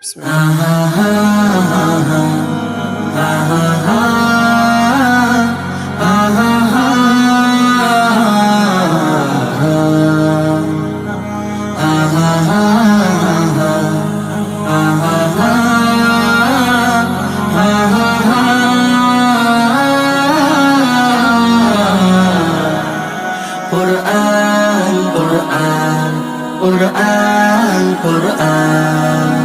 بسم الله Quran, Quran, Quran.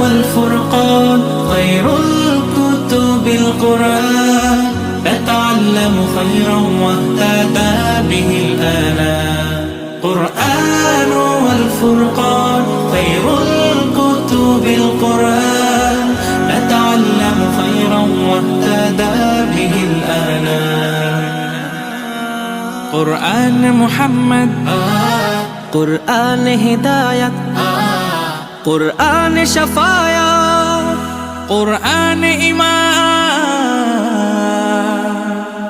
والفرقان خير الكتب القرآن نتعلم خيرا واهتدى به الآلام قرآن والفرقان خير الكتب القرآن نتعلم خيرا واهتدى به الآلام قرآن محمد آه. قرآن هداية آه. قرآن شفايا قرآن إيمان.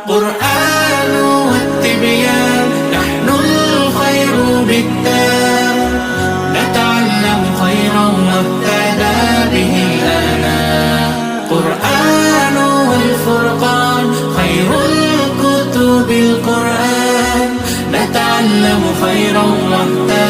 قرآن والتبيان نحن الخير بالتام نتعلم خيرا وابتدى به الآن قرآن والفرقان خير الكتب القرآن. نتعلم خيرا وابتدى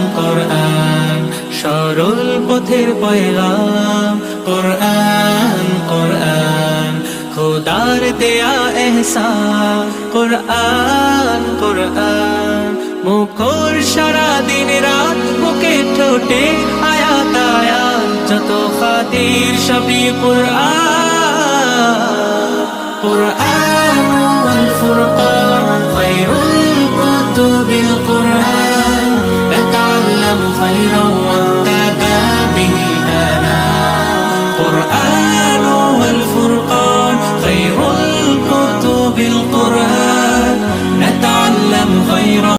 সরল পথের পয়গাম, কোরআন কোরআন, খোদার দেয়া এহসান, কোরআন কোরআন, মুখর সারা দিন রাত মুখে ঠোঁটে আয়া তায়া যত খাতির সবই কোরআন কোরআন।